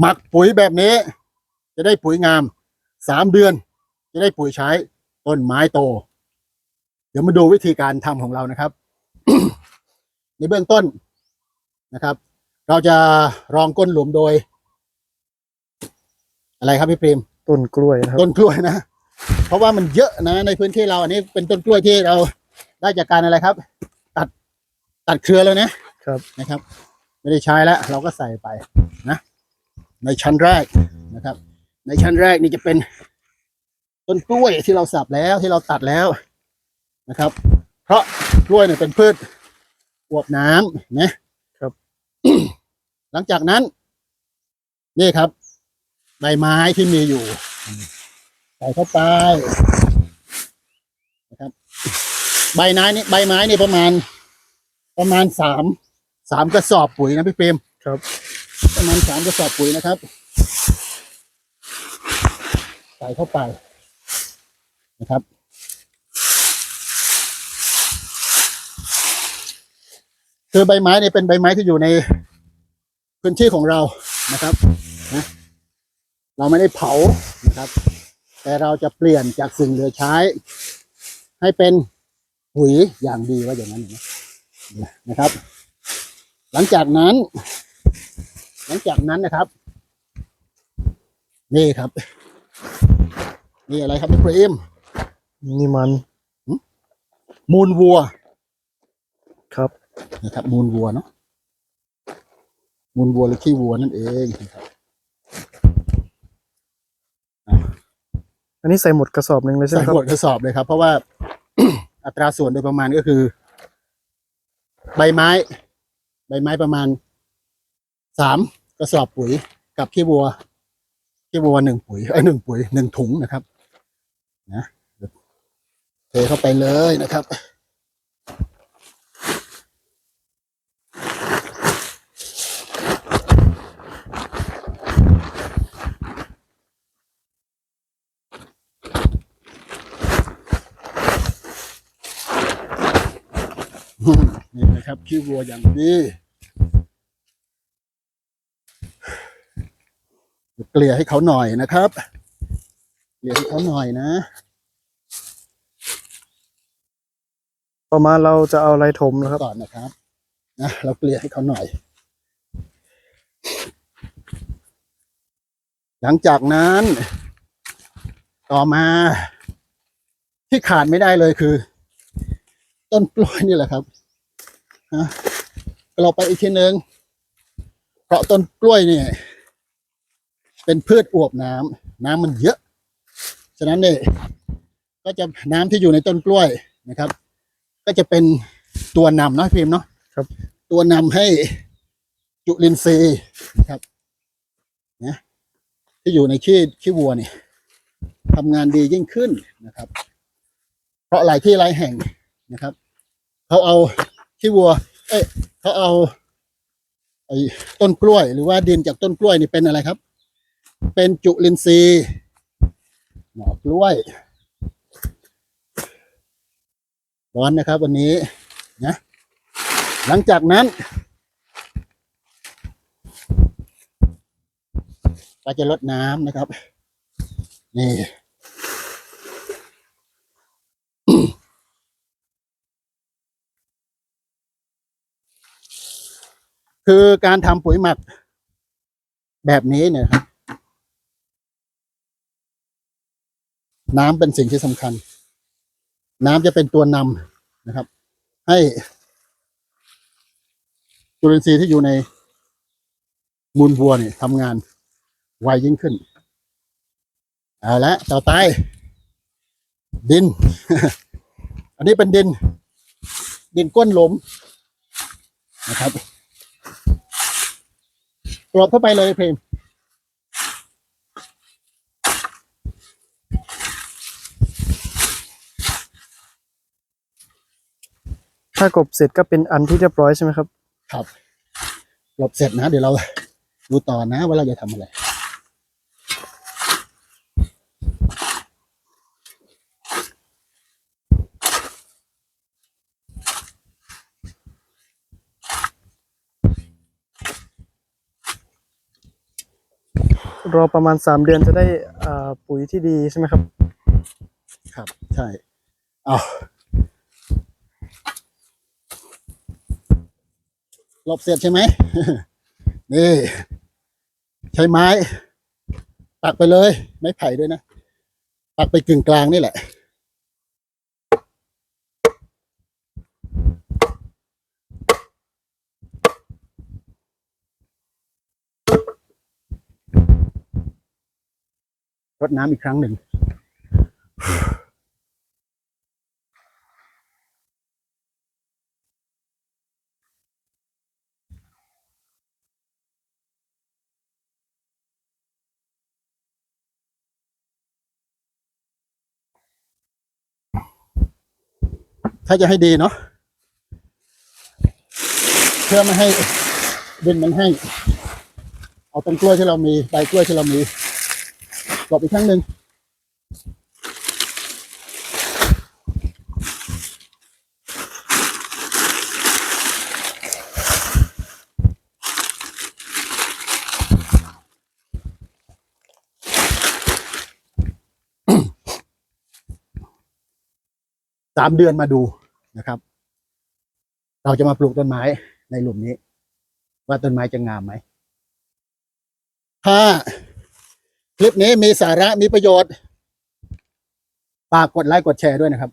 หมักปุ๋ยแบบนี้ จะได้ปุ๋ยงามสามเดือน จะได้ปุ๋ยใช้ต้นไม้โต เดี๋ยวมาดูวิธีการทำของเรานะครับ ในเบื้องต้นนะครับ เราจะรองก้นหลุมโดย อะไรครับพี่พริมต้นกล้วยนะครับต้นกล้วยนะ เพราะว่ามันเยอะนะ ในพื้นที่เราอันนี้เป็นต้นกล้วยที่เราได้จากการอะไรครับ ตัดตัดเครือแล้วนะครับนะครับ ไม่ได้ใช้แล้ว เราก็ใส่ไปนะ ในชั้นแรกนะครับ ในชั้นแรกนี่จะเป็น ต้นกล้วยที่เราสับแล้วที่เราตัดแล้วนะครับ เพราะกล้วยเนี่ยเป็นพืชอวบน้ำนะครับ หลังจากนั้น นี่ครับใบไม้ที่มีอยู่ใส่เข้าไปนะครับ ใบไม้นี่ใบไม้นี่ประมาณ ประมาณสามสามกระสอบปุ๋ยนะพี่เปรมครับ ประมาณสามกระสอบปุ๋ยนะครับ ใส่เข้าไปนะครับคือใบไม้เนี่ยเป็นใบไม้ที่อยู่ในพื้นที่ของเรานะครับนะเราไม่ได้เผานะครับ แต่เราจะเปลี่ยนจากสิ่งเหลือใช้ ให้เป็นปุ๋ยอย่างดีว่าอย่างนั้นนะนะครับ หลังจากนั้น หลังจากนั้นนะครับ นี่ครับ นี่อะไรครับพี่เปรมนี่มันมูลวัว ครับนะครับ มูลวัวเนาะมูลวัวหรือขี้วัวนั่นเองนะครับอันนี้ใส่หมดกระสอบหนึ่งเลยใช่ไหใส่มครับหมดกระสอบเลยครับ เพราะว่า อัตราส่วนโดยประมาณก็คือ ใบไม้ ใบไม้ประมาณสาม กระสอบปุ๋ยกับขี้วัวขี้วัวหนึ่งปุ๋ยไอ้หนึ่งปุ๋ยหนึ่งถุงนะครับนะเทเข้าไปเลยนะครับนี่นะครับขี้วัวอย่างดี เกลี่ยให้เขาหน่อยนะครับ เกลี่ยให้เขาหน่อยนะประมาณเราจะเอาอะไรถมนะครับก่อนนะครับนะเราเกลี่ยให้เขาหน่อย หลังจากนั้น ต่อมาที่ขาดไม่ได้เลยคือ ต้นกล้วยนี่แหละครับนะเราไปอีกทีหนึ่งเพราะต้นกล้วยเนี่ย เป็นพืชอวบน้ำน้ำมันเยอะ ฉะนั้นเนี่ยก็จะน้ำที่อยู่ในต้นกล้วยนะครับ ก็จะเป็นตัวนำเนาะพิมพ์เนาะครับ ตัวนำให้จุลินทรีย์นะครับนะที่อยู่ในขี้ขี้วัวเนี่ยทำงานดียิ่งขึ้นนะครับ เพราะหลายที่หลายแห่งนะครับเขาเอาขี้วัว เอ้ยเขาเอาไอ้ต้นกล้วย หรือว่าดินจากต้นกล้วยนี่เป็นอะไรครับ เป็นจุลินทรีย์หน่อกล้วยร้อนนะครับ วันนี้นะหลังจากนั้นก็จะลดน้ำนะครับ นี่คือการทำปุ๋ยหมักแบบนี้เนี่ยครับ น้ำเป็นสิ่งที่สำคัญ น้ำจะเป็นตัวนำนะครับ ให้จุลินทรีย์ที่อยู่ในมูลวัวเนี่ยทำงานไวยิ่งขึ้นเอาละต่อไป ดิน อันนี้เป็นดิน ดินก้นหลุมนะครับกรอบเข้าไปเลยเพลม ถ้ากบเสร็จก็เป็นอันที่เรียบร้อยใช่ไหมครับ ครับกรอบเสร็จนะ เดี๋ยวเราดูต่อนะว่าเราจะทำอะไรรอประมาณสามเดือนจะได้อ่าปุ๋ยที่ดีใช่ไหมครับ ครับ ใช่ เอา ลบเสร็จใช่ไหมนี่ ใช้ไม้ปักไปเลย ไม้ไผ่ด้วยนะปักไปกึ่งกลางนี่แหละ รดน้ำอีกครั้งหนึ่ง ถ้าจะให้ดีเนาะเพื่อไม่ให้ดินมันแห้งเอาต้นกล้วยที่เรามีใบกล้วยที่เรามีกรอบอีกครั้งหนึ่งสามเดือนมาดู นะครับ เราจะมาปลูกต้นไม้ในหลุมนี้ ว่าต้นไม้จะงามไหม ถ้าคลิปนี้มีสาระมีประโยชน์ฝากกดไลค์กดแชร์ด้วยนะครับ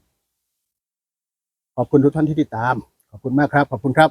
ขอบคุณทุกท่านที่ติดตาม ขอบคุณมากครับ ขอบคุณครับ